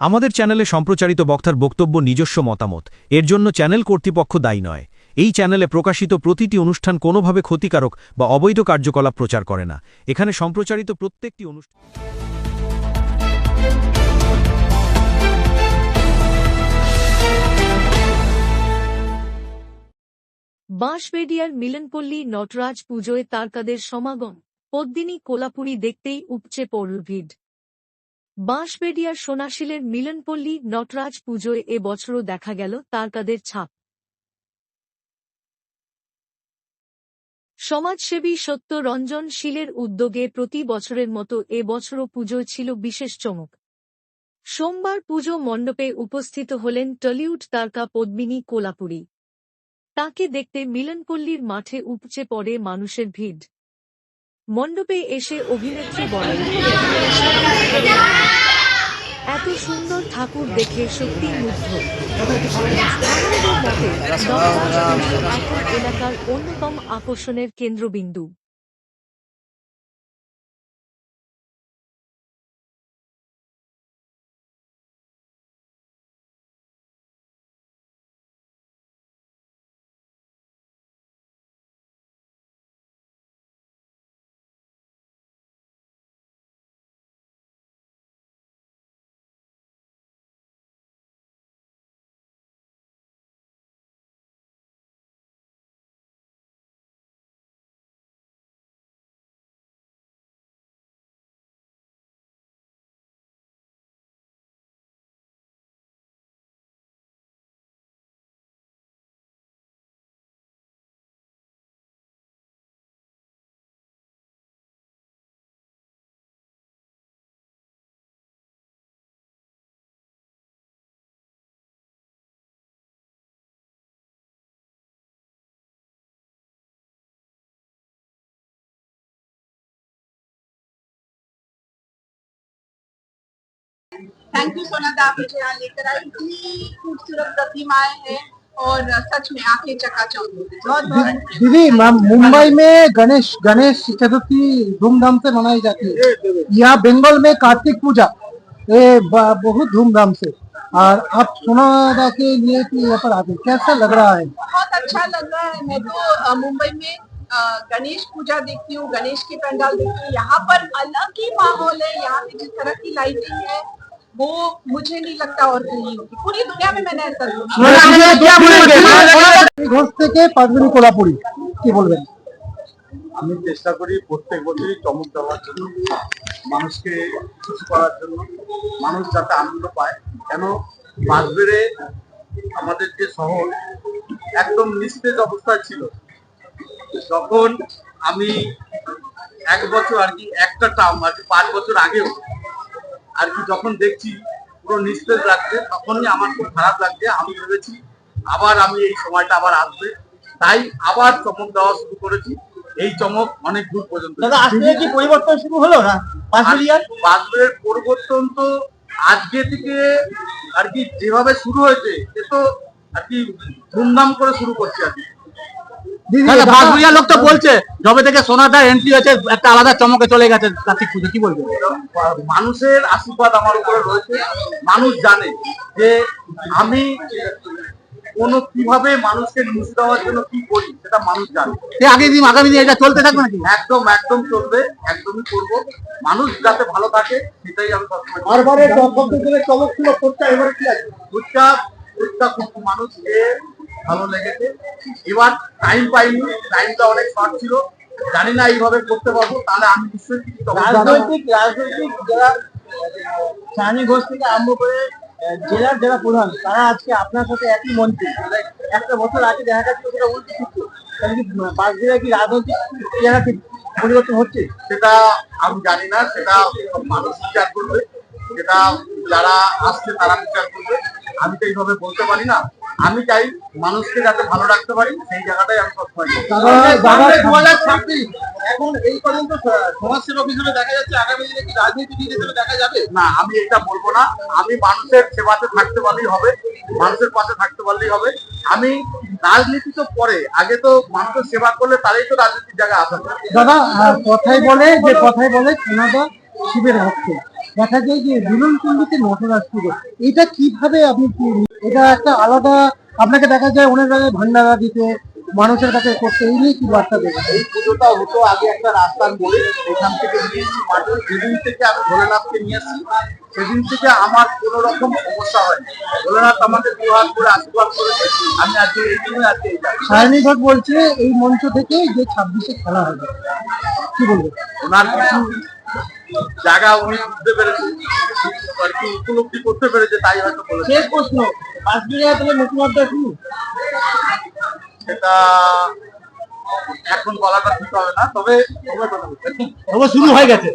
আমাদের চ্যানেলে সম্প্রচারিত বক্তার বক্তব্য নিজস্ব মতামত। এর জন্য চ্যানেল কর্তৃপক্ষ দায়ী নয়। এই চ্যানেলে প্রকাশিত প্রতিটি অনুষ্ঠান কোনোভাবে ক্ষতিকারক বা অবৈধ কার্যকলাপ প্রচার করে না। এখানে সম্প্রচারিত প্রত্যেকটি অনুষ্ঠান বাঁশবেডিয়ার মিলনপল্লী নটরাজ পুজোয় তারকাদের সমাগম। পদ্মিনী কোলাপুরি দেখতেই উপচে পড়ল ভিড়। বাঁশবেডিয়ার সোনাশিলের মিলনপল্লী নটরাজ পুজোয় এ বছরও দেখা গেল তারকাদের ছাপ। সমাজসেবী সত্য রঞ্জন শীলের উদ্যোগে প্রতি বছরের মতো এ বছরও পুজোয় ছিল বিশেষ চমক। সোমবার পুজো মণ্ডপে উপস্থিত হলেন টলিউড তারকা পদ্মিনী কোলাপুরী। তাকে দেখতে মিলনপল্লীর মাঠে উপচে পড়ে মানুষের ভিড়। মণ্ডপে এসে অভিনেত্রী বলেন এত সুন্দর ঠাকুর দেখে সত্যি মুগ্ধ। এলাকার অন্যতম আকর্ষণের কেন্দ্রবিন্দু। थैंक यू सोना दा आप मुझे यहाँ लेकर आई इतनी खूबसूरत प्रतिमाएँ हैं और सच में आँखें चकाचौंध बहुत बहुत दीदी मुंबई में गणेश गणेश चतुर्थी धूमधाम से मनाई जाती है। यहाँ बंगाल में कार्तिक पूजा ये बहुत धूमधाम से। और आप सोनादा के लिए कि यहाँ पर आते कैसा लग रहा है? बहुत अच्छा लग रहा है। मैं तो मुंबई में गणेश पूजा देखती हूँ गणेश की पंडाल देखती हूँ। यहाँ पर अलग ही माहौल है यहाँ पे जिस तरह की लाइटिंग है वो मुझे नहीं लगता और कहीं होगी पूरी दुनिया में मैंने ऐसा देखा ঘোষ থেকে পাঁচমিনি কোলাপুরি কি বলবেন আমি চেষ্টা করি প্রত্যেক বছরই চমক দেওয়ার জন্য মানুষকে খুশি করার জন্য মানুষ যাতে আনন্দ পায় কেন বাসবেড়ে আমাদের যে শহর একদম নিস্তেজ অবস্থায় ছিল যখন আমি এক বছর আর কি একটা টার্ম আর কি পাঁচ বছর আগেও আর কি যখন দেখছি পুরো নিস্তেজ লাগছে তখনই আমার খুব খারাপ লাগছে। আমি ভেবেছি আবার আমি এই সময়টা আবার আসবে। তাই আবার চমক দেওয়া শুরু করেছি। এই চমক অনেক দূর পর্যন্ত দাদা কি পরিবর্তন শুরু হলো না? বাসবের পরিবর্তন তো আজকে থেকে আর কি যেভাবে শুরু হয়েছে সে তো আর কি ধুমধাম করে শুরু করছে আর কি। দিদি দাদা দাদা- বাসুরিয়া লোক তো বলছে যবে থেকে সোনাদা এন্ট্রি হয়েছে একটা আলাদা চমকে চলে গেছে কার্তিক পুজো কি বলবেন? মানুষের আশীর্বাদ আমার উপরে রয়েছে। মানুষ জানে যে আমি কোন কীভাবে মানুষকে নিউজ দেওয়ার জন্য কি করি সেটা মানুষ জানে। আগে দিন আগামী দিন এটা চলতে থাকবে নাকি? একদম একদম চলবে একদমই করব। মানুষ যাতে ভালো থাকে সেটাই আমি বারবারে চমক ছিল ফুটটা এবারে কি আছে? ফুচকা ফুচকা খুব মানুষকে ভালো লেগেছে। এবার টাইম পাইনি টাইমটা অনেক শর্ট ছিল। জানি না এইভাবে করতে পারব তাহলে আমি নিশ্চয়ই রাজনৈতিক রাজনৈতিক যারা সানি ঘোষ থেকে আরম্ভ করে জেলার যারা প্রধান তারা আজকে আপনার সাথে একই মঞ্চে। একটা বছর আগে দেখা যাচ্ছে সেটা উল্টো কিছু তাহলে কি বাস জেলায় কি রাজনৈতিক চেহারা পরিবর্তন হচ্ছে? সেটা আমি জানি না সেটা মানুষ বিচার করবে। সেটা যারা আসছে তারা বিচার করবে। আমি তো এইভাবে বলতে পারি না। আমি চাই মানুষকে যাতে ভালো রাখতে পারি সেই জায়গাটাই আমি সবসময় দু হাজার ছাব্বিশ এখন এই পর্যন্ত সমাজসেবক হিসেবে দেখা যাচ্ছে আগামী দিনে কি রাজনীতিবিদ হিসেবে দেখা যাবে? না আমি এটা বলব না। আমি মানুষের সেবাতে থাকতে পারলেই হবে মানুষের পাশে থাকতে পারলেই হবে। আমি রাজনীতি তো পরে আগে তো মানুষের সেবা করলে তারাই তো রাজনীতির জায়গায় আসা যায়। দাদা কথাই বলে যে কথাই বলে সোনাদা শিবের ভক্ত। দেখা যায় যে দুলন পল্লীতে নটরাজপুর এটা কীভাবে আপনি এটা একটা আলাদা আপনাকে দেখা যায় অনেক জায়গায় ভান্ডারা দিতে মানুষের কাছে করতে এই নিয়ে কি বার্তা দেবেন? এই পুজোটা হতো আগে একটা রাস্তার মোড়ে এখান থেকে নিয়ে এসেছি। মাঠে যেদিন থেকে আমি ভোলেনাথকে নিয়ে এসেছি সেদিন থেকে আমার কোনো রকম সমস্যা হয়নি। ভোলেনাথ আমাকে দু হাত করে আশীর্বাদ করেছে। আমি আজকে এই দিনে আজকে। সায়নী ঘট বলছে এই মঞ্চ থেকে যে ছাব্বিশে খেলা হবে। কি বলব ওনার কিছু জায়গা উনি বুঝতে পেরেছে আর কি উপলব্ধি করতে পেরেছে তাই হয়তো বলেছে শেষ প্রশ্ন বাসবিড়ে তাহলে অধ্যায় শুরু? সেটা এখন বলাটা ঠিক হবে না তবে তবে শুরু হয়ে গেছে।